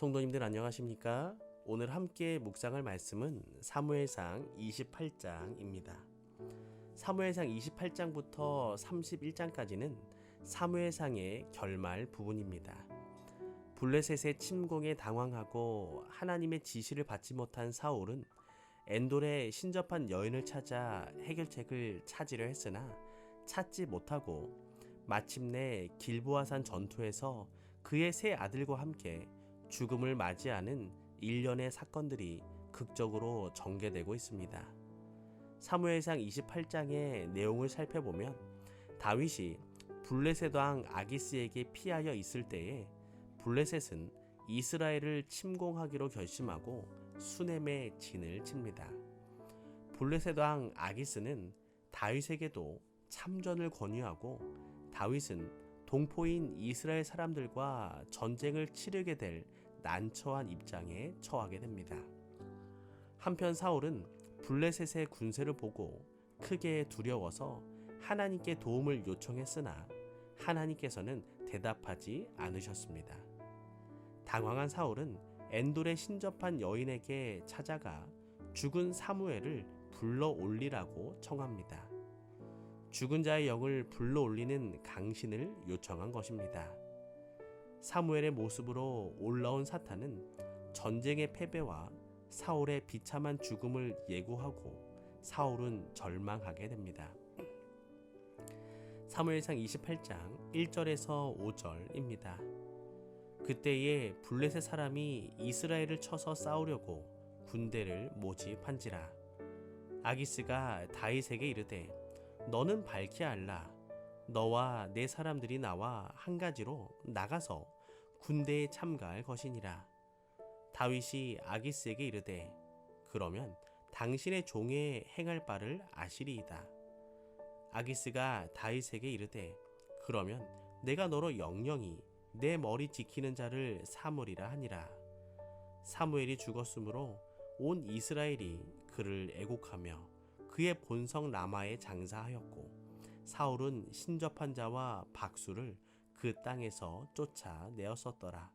성도님들 안녕하십니까? 오늘 함께 묵상할 말씀은 사무엘상 28장입니다. 사무엘상 28장부터 31장까지는 사무엘상의 결말 부분입니다. 블레셋의 침공에 당황하고 하나님의 지시를 받지 못한 사울은 엔돌에 신접한 여인을 찾아 해결책을 찾으려 했으나 찾지 못하고 마침내 길보아산 전투에서 그의 세 아들과 함께 죽음을 맞이하는 일련의 사건들이 극적으로 전개되고 있습니다. 사무엘상 28장의 내용을 살펴보면 다윗이 블레셋 왕 아기스에게 피하여 있을 때에 블레셋은 이스라엘을 침공하기로 결심하고 수넴의 진을 칩니다. 블레셋 왕 아기스는 다윗에게도 참전을 권유하고 다윗은 동포인 이스라엘 사람들과 전쟁을 치르게 될 난처한 입장에 처하게 됩니다. 한편 사울은 블레셋의 군세를 보고 크게 두려워서 하나님께 도움을 요청했으나 하나님께서는 대답하지 않으셨습니다. 당황한 사울은 엔돌에 신접한 여인에게 찾아가 죽은 사무엘을 불러 올리라고 청합니다. 죽은 자의 영을 불러 올리는 강신을 요청한 것입니다. 사무엘의 모습으로 올라온 사탄은 전쟁의 패배와 사울의 비참한 죽음을 예고하고 사울은 절망하게 됩니다. 사무엘상 28장 1절에서 5절입니다. 그때에 블레셋 사람이 이스라엘을 쳐서 싸우려고 군대를 모집한지라 아기스가 다윗에게 이르되 너는 밝히 알라. 너와 내 사람들이 나와 한 가지로 나가서 군대에 참가할 것이니라. 다윗이 아기스에게 이르되 그러면 당신의 종의 행할 바를 아시리이다. 아기스가 다윗에게 이르되 그러면 내가 너로 영영이 내 머리 지키는 자를 사무리라 하니라. 사무엘이 죽었으므로 온 이스라엘이 그를 애곡하며 그의 본성 라마에 장사하였고 사울은 신접한 자와 박수를 그 땅에서 쫓아내었었더라.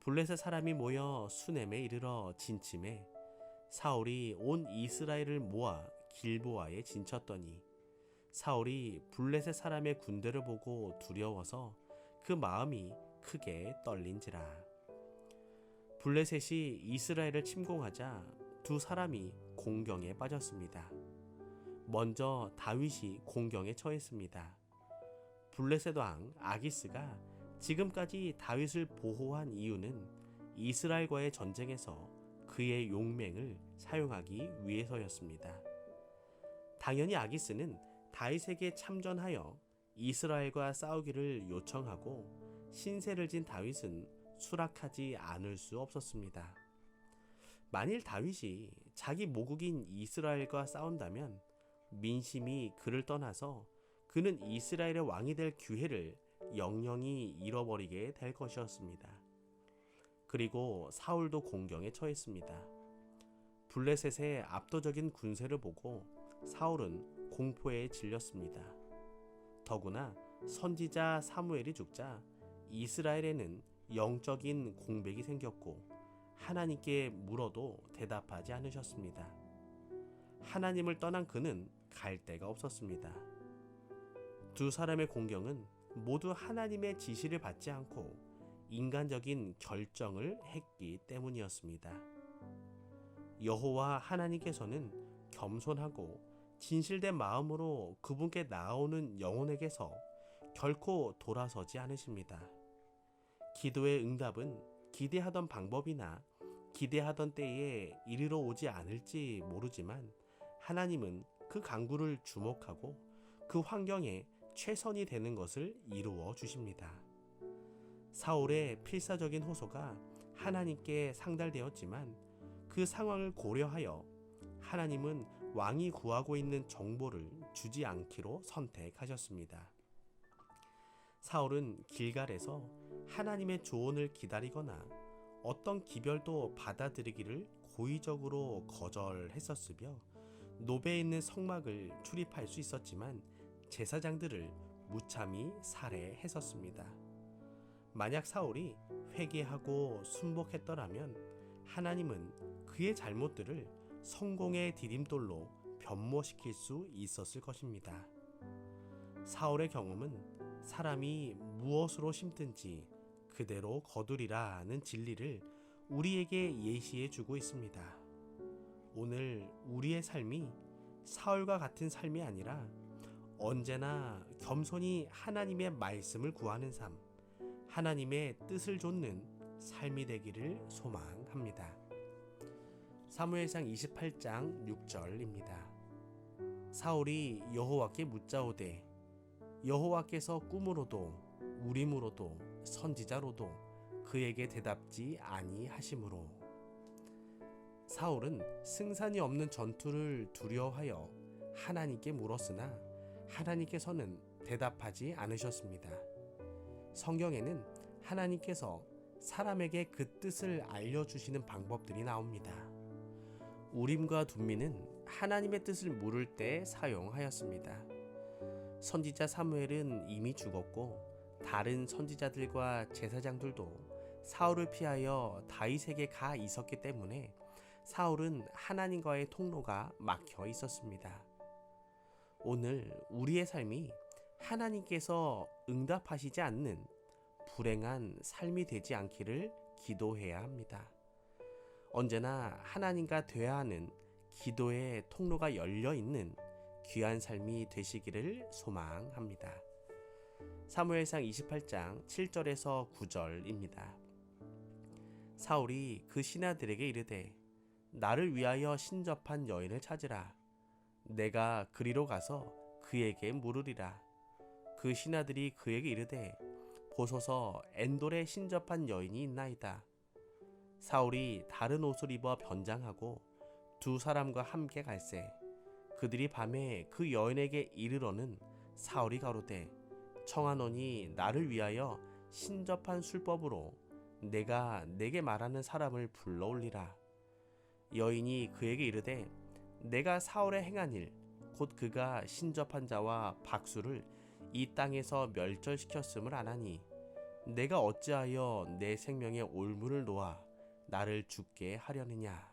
블레셋 사람이 모여 수넴에 이르러 진침해 사울이 온 이스라엘을 모아 길보아에 진쳤더니 사울이 블레셋 사람의 군대를 보고 두려워서 그 마음이 크게 떨린지라. 블레셋이 이스라엘을 침공하자 두 사람이 공경에 빠졌습니다. 먼저 다윗이 공경에 처했습니다. 블레셋 왕 아기스가 지금까지 다윗을 보호한 이유는 이스라엘과의 전쟁에서 그의 용맹을 사용하기 위해서였습니다. 당연히 아기스는 다윗에게 참전하여 이스라엘과 싸우기를 요청하고 신세를 진 다윗은 수락하지 않을 수 없었습니다. 만일 다윗이 자기 모국인 이스라엘과 싸운다면 민심이 그를 떠나서 그는 이스라엘의 왕이 될 기회를 영영이 잃어버리게 될 것이었습니다. 그리고 사울도 공경에 처했습니다. 블레셋의 압도적인 군세를 보고 사울은 공포에 질렸습니다. 더구나 선지자 사무엘이 죽자 이스라엘에는 영적인 공백이 생겼고 하나님께 물어도 대답하지 않으셨습니다. 하나님을 떠난 그는 갈 데가 없었습니다. 두 사람의 공경은 모두 하나님의 지시를 받지 않고 인간적인 결정을 했기 때문이었습니다. 여호와 하나님께서는 겸손하고 진실된 마음으로 그분께 나오는 영혼에게서 결코 돌아서지 않으십니다. 기도의 응답은 기대하던 방법이나 기대하던 때에 이르러 오지 않을지 모르지만 하나님은 그 강구를 주목하고 그 환경에 최선이 되는 것을 이루어 주십니다. 사울의 필사적인 호소가 하나님께 상달되었지만 그 상황을 고려하여 하나님은 왕이 구하고 있는 정보를 주지 않기로 선택하셨습니다. 사울은 길갈에서 하나님의 조언을 기다리거나 어떤 기별도 받아들이기를 고의적으로 거절했었으며 노베에 있는 성막을 출입할 수 있었지만 제사장들을 무참히 살해했었습니다. 만약 사울이 회개하고 순복했더라면 하나님은 그의 잘못들을 성공의 디딤돌로 변모시킬 수 있었을 것입니다. 사울의 경험은 사람이 무엇으로 심든지 그대로 거두리라는 진리를 우리에게 예시해 주고 있습니다. 오늘 우리의 삶이 사울과 같은 삶이 아니라 언제나 겸손히 하나님의 말씀을 구하는 삶, 하나님의 뜻을 좇는 삶이 되기를 소망합니다. 사무엘상 28장 6절입니다. 사울이 여호와께 묻자오되 여호와께서 꿈으로도 우림으로도 선지자로도 그에게 대답지 아니하심으로 사울은 승산이 없는 전투를 두려워하여 하나님께 물었으나 하나님께서는 대답하지 않으셨습니다. 성경에는 하나님께서 사람에게 그 뜻을 알려주시는 방법들이 나옵니다. 우림과 둠미는 하나님의 뜻을 물을 때 사용하였습니다. 선지자 사무엘은 이미 죽었고 다른 선지자들과 제사장들도 사울을 피하여 다윗에게 가 있었기 때문에 사울은 하나님과의 통로가 막혀 있었습니다. 오늘 우리의 삶이 하나님께서 응답하시지 않는 불행한 삶이 되지 않기를 기도해야 합니다. 언제나 하나님과 대화 하는 기도의 통로가 열려 있는 귀한 삶이 되시기를 소망합니다. 사무엘상 28장 7절에서 9절입니다. 사울이 그 신하들에게 이르되 나를 위하여 신접한 여인을 찾으라. 내가 그리로 가서 그에게 물으리라. 그 신하들이 그에게 이르되 보소서 엔돌에 신접한 여인이 있나이다. 사울이 다른 옷을 입어 변장하고 두 사람과 함께 갈새. 그들이 밤에 그 여인에게 이르러는 사울이 가로되 청하노니 나를 위하여 신접한 술법으로 내가 내게 말하는 사람을 불러올리라. 여인이 그에게 이르되 내가 사울의 행한 일 곧 그가 신접한 자와 박수를 이 땅에서 멸절시켰음을 아나니 내가 어찌하여 내 생명의 올무를 놓아 나를 죽게 하려느냐?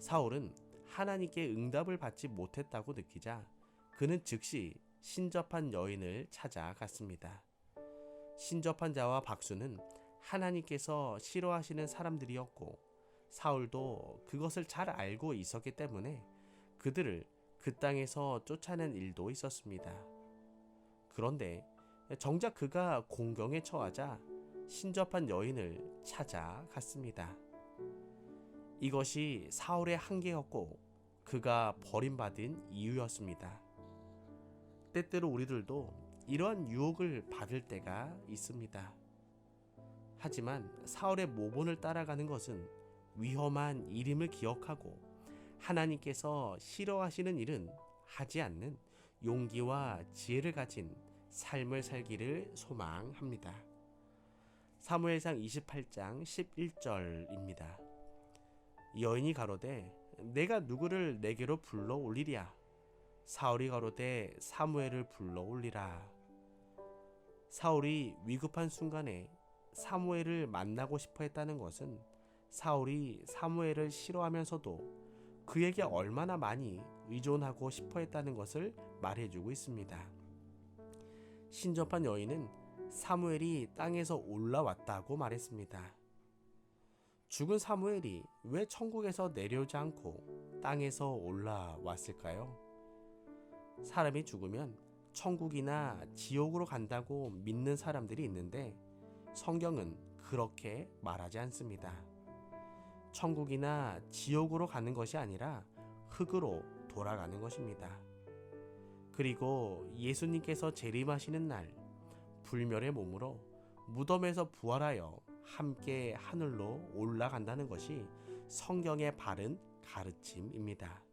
사울은 하나님께 응답을 받지 못했다고 느끼자 그는 즉시 신접한 여인을 찾아갔습니다. 신접한 자와 박수는 하나님께서 싫어하시는 사람들이었고 사울도 그것을 잘 알고 있었기 때문에 그들을 그 땅에서 쫓아낸 일도 있었습니다. 그런데 정작 그가 공경에 처하자 신접한 여인을 찾아갔습니다. 이것이 사울의 한계였고 그가 버림받은 이유였습니다. 때때로 우리들도 이러한 유혹을 받을 때가 있습니다. 하지만 사울의 모본을 따라가는 것은 위험한 이름을 기억하고 하나님께서 싫어하시는 일은 하지 않는 용기와 지혜를 가진 삶을 살기를 소망합니다. 사무엘상 28장 11절입니다. 여인이 가로되 내가 누구를 내게로 불러 올리랴 사울이 가로되 사무엘을 불러 올리라 사울이 위급한 순간에 사무엘을 만나고 싶어 했다는 것은 사울이 사무엘을 싫어하면서도 그에게 얼마나 많이 의존하고 싶어 했다는 것을 말해주고 있습니다. 신접한 여인은 사무엘이 땅에서 올라왔다고 말했습니다. 죽은 사무엘이 왜 천국에서 내려오지 않고 땅에서 올라왔을까요? 사람이 죽으면 천국이나 지옥으로 간다고 믿는 사람들이 있는데 성경은 그렇게 말하지 않습니다. 천국이나 지옥으로 가는 것이 아니라 흙으로 돌아가는 것입니다. 그리고 예수님께서 재림하시는 날 불멸의 몸으로 무덤에서 부활하여 함께 하늘로 올라간다는 것이 성경의 바른 가르침입니다.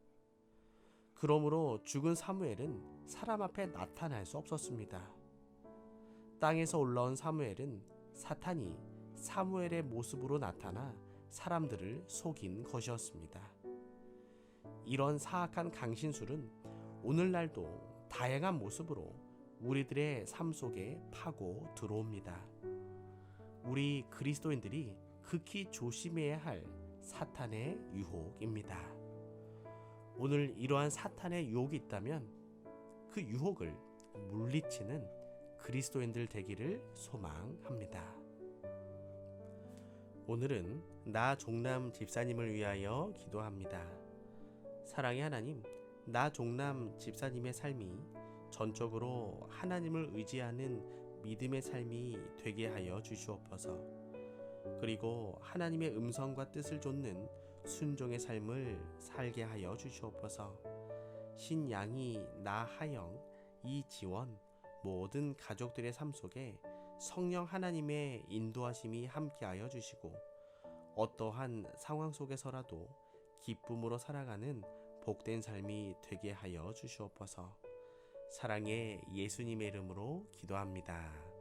그러므로 죽은 사무엘은 사람 앞에 나타날 수 없었습니다. 땅에서 올라온 사무엘은 사탄이 사무엘의 모습으로 나타나 사람들을 속인 것이었습니다. 이런 사악한 강신술은 오늘날도 다양한 모습으로 우리들의 삶 속에 파고 들어옵니다. 우리 그리스도인들이 극히 조심해야 할 사탄의 유혹입니다. 오늘 이러한 사탄의 유혹이 있다면 그 유혹을 물리치는 그리스도인들 되기를 소망합니다. 오늘은 나 종남 집사님을 위하여 기도합니다. 사랑의 하나님, 나 종남 집사님의 삶이 전적으로 하나님을 의지하는 믿음의 삶이 되게 하여 주시옵소서. 그리고 하나님의 음성과 뜻을 좇는 순종의 삶을 살게 하여 주시옵소서. 신양이 나하영 이지원 모든 가족들의 삶 속에 성령 하나님의 인도하심이 함께하여 주시고 어떠한 상황 속에서라도 기쁨으로 살아가는 복된 삶이 되게 하여 주시옵소서. 사랑의 예수님의 이름으로 기도합니다.